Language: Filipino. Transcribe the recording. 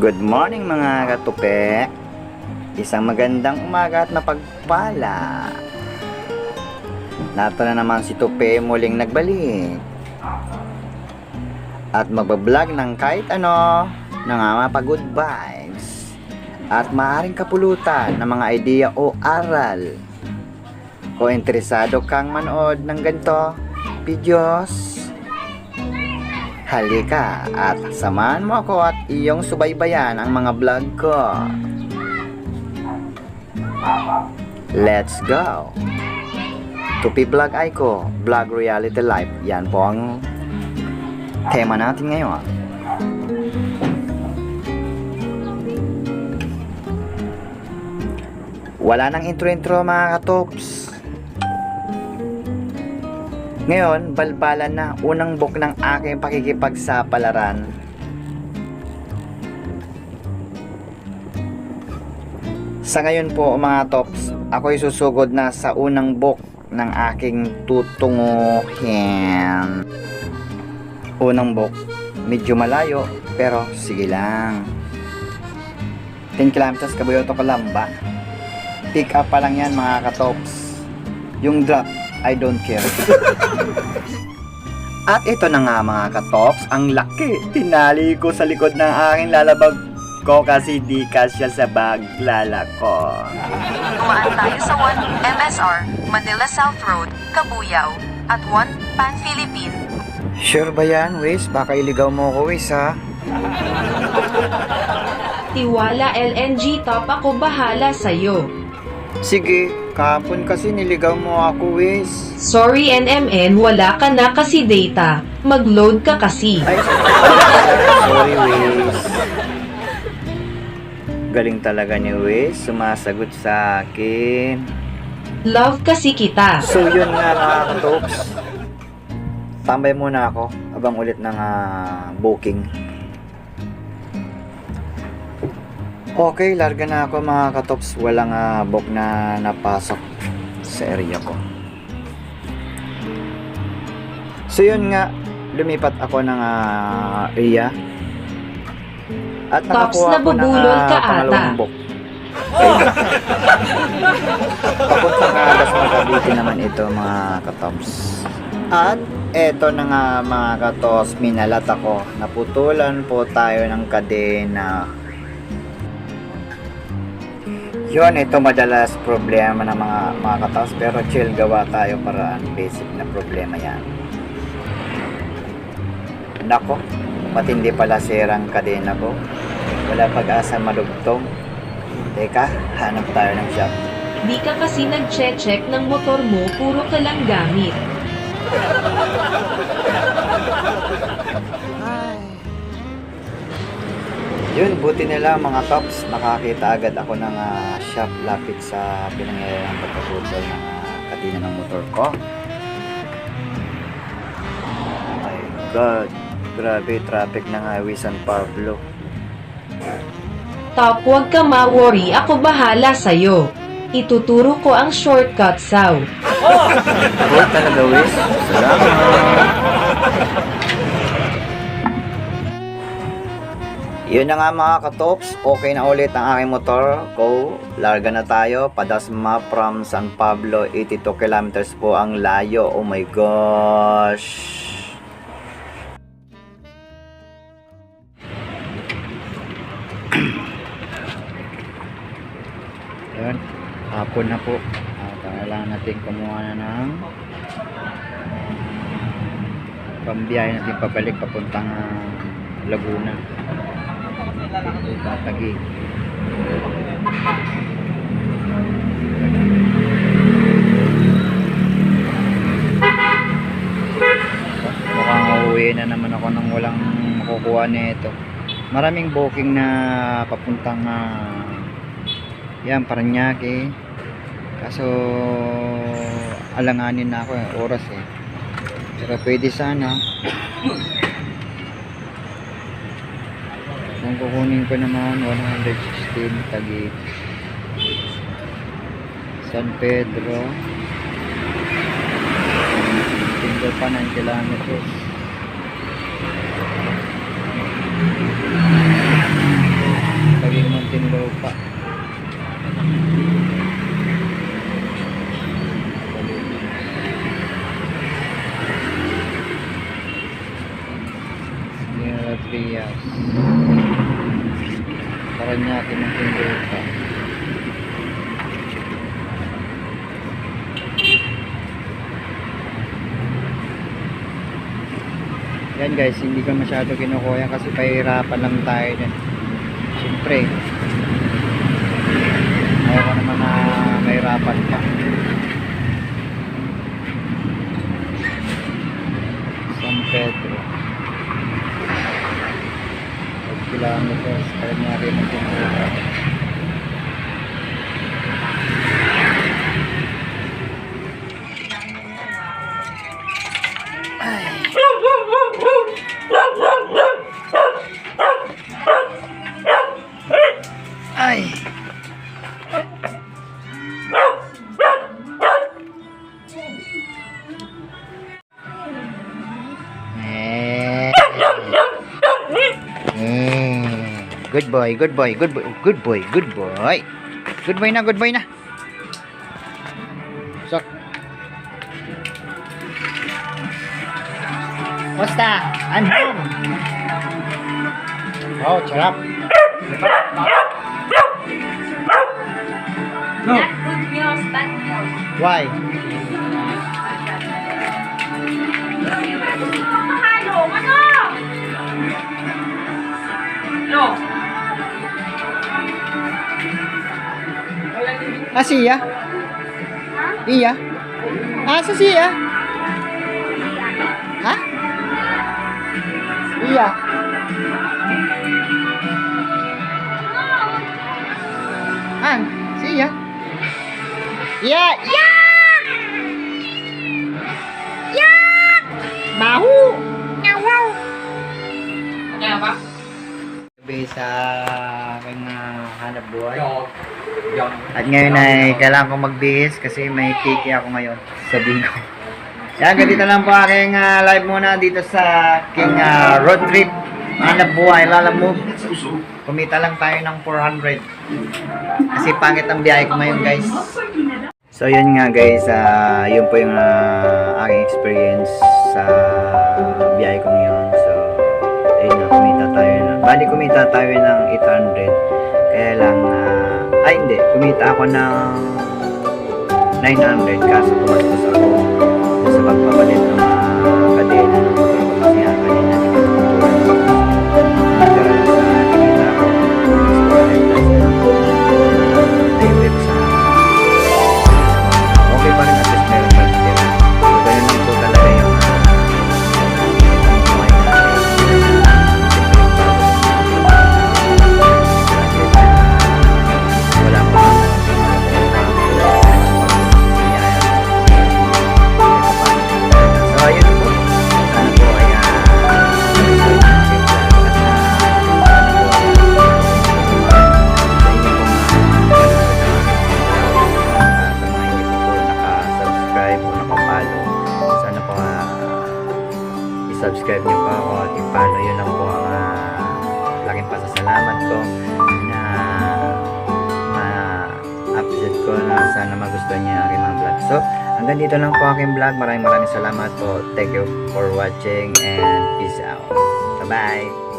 Good morning mga katupe. Isang magandang umaga at napagpala. Nato na naman si Tupe muling nagbalik. At magbablog ng kahit ano na nga mga good vibes. At maaring kapulutan ng mga idea o aral. Kung interesado kang manood ng ganito videos, Halika at samahan mo ako at iyong subaybayan ang mga vlog ko. Let's go! Tupi Vlog Aiko, Vlog Reality Life. Yan po ang tema natin ngayon. Wala nang intro-intro mga katops. Ngayon, balbalan na unang book ng aking pakikipagsapalaran. Sa ngayon po mga tops, ako'y susugod na sa unang book ng aking tutunguhin. Unang book, medyo malayo, pero sige lang. 10 kilometers kabuyoto ko lang ba? Pick up pa lang yan mga katops. Yung drop, I don't care. At ito na nga mga katops, ang laki. Tinali ko sa likod ng aking lalabag ko kasi di kasya sa bag lala ko. Dumaan tayo sa 1 MSR, Manila South Road, Kabuyao, at 1 Pan Philippine. Sure ba yan, Wiz? Baka iligaw mo ko, Wiz, ha? Tiwala LNG top ako bahala sa'yo. Sige, kahapon kasi niligaw mo ako, Wiz. Sorry NMN, wala ka na kasi data. Mag-load ka kasi. Ay, sorry, Wiz. Galing talaga ni Wiz, sumasagot sa akin. Love kasi kita. So yun nga mga katops. Tambay muna ako abang ulit ng ah, booking. Okay, larga na ako mga katops. Walang ah, book na napasok sa area ko. So yun nga, lumipat ako ng ah, area. At Tops, nakakuha ako ng ah, ka pangalawang book. Papuntang Alas Cavite naman ito mga katops. At eto na nga mga katos, minalat ako. Naputulan po tayo ng kadena. Yun, ito madalas problema ng mga, mga katos. Pero chill, gawa tayo paraan. Basic na problema yan. Nako, matindi pala sirang kadena ko. Wala pag-asa malugtong. Teka, hanap tayo ng shop. Di ka kasi nag-check ng motor mo, puro ka lang gamit. Yun, buti nila mga tops, nakakita agad ako ng ah, shop lapit sa pinangyayari ng pagkabutol ng uh, kadina ng motor ko. Oh my God, grabe traffic ng highway San Pablo. Top, huwag ka ma-worry, ako bahala sa'yo. Ituturo ko ang shortcut saw. Boy talaga, Wiz. Salamat. Yun na nga mga katops, okay na ulit ang aking motor. Go, larga na tayo. Padasma from San Pablo, 82 kilometers po ang layo. Oh my gosh. Yun, hapon na po. Uh, kailangan natin kumuha na ng pambiyahe natin pabalik papuntang ah, Laguna. Tagi. Mukhang uuwi na naman ako nang walang makukuha nito. Maraming booking na papuntang ah, yan, Paranaque. Kaso alanganin na ako eh, oras eh. Pero pwede sana. Kung kukunin ko naman 116 Taguig. San Pedro. Tinggal pa 9 kilometers. naging Muntinlupa. Sierra Trias. Paranaque Muntinlupa. Yan guys, hindi ko masyado kinukuha kasi pahirapan lang tayo din. Siyempre, ayaw ko naman na mahirapan ka. San Pedro. Kilometers, kaya niya rin ang Good boy, good boy, good boy, good boy, good boy. Good boy na, good boy na. Sok. Basta, I'm home. Oh, charap. No. Not good news, bad news. Why? Ah, siya? Iya? Ah, sa siya? Ha? Iya? Ah, siya? Iya! Iya! Iya! Bahu! Nyawaw! Kaya ba? Sabi sa aking ah, hanap buhay. At ngayon ay kailangan kong magbihis kasi may kiki ako ngayon sa bingo. Yan, ganito lang po aking ah, live muna dito sa aking ah, road trip. Hanap buhay, lalamove. Kumita lang tayo ng 400. Kasi pangit ang biyahe ko ngayon guys. So yun nga guys, ah, yun po yung ah, aking experience sa biyahe kong yun. So, ayun na, kumita tayo na. Bali, kumita tayo ng 800. Kaya lang, ah, ay hindi, kumita ako ng 900 kaso tumastos ako. Sa pagpapalit ng mga kadena i-subscribe niyo pa ako at i-follow yun lang po ang ah, laking pasasalamat ko na ma-update ko na sana magustuhan niyo ang aking mga vlog. So, hanggang dito lang po aking vlog. Maraming maraming salamat po. Thank you for watching and peace out. Bye-bye!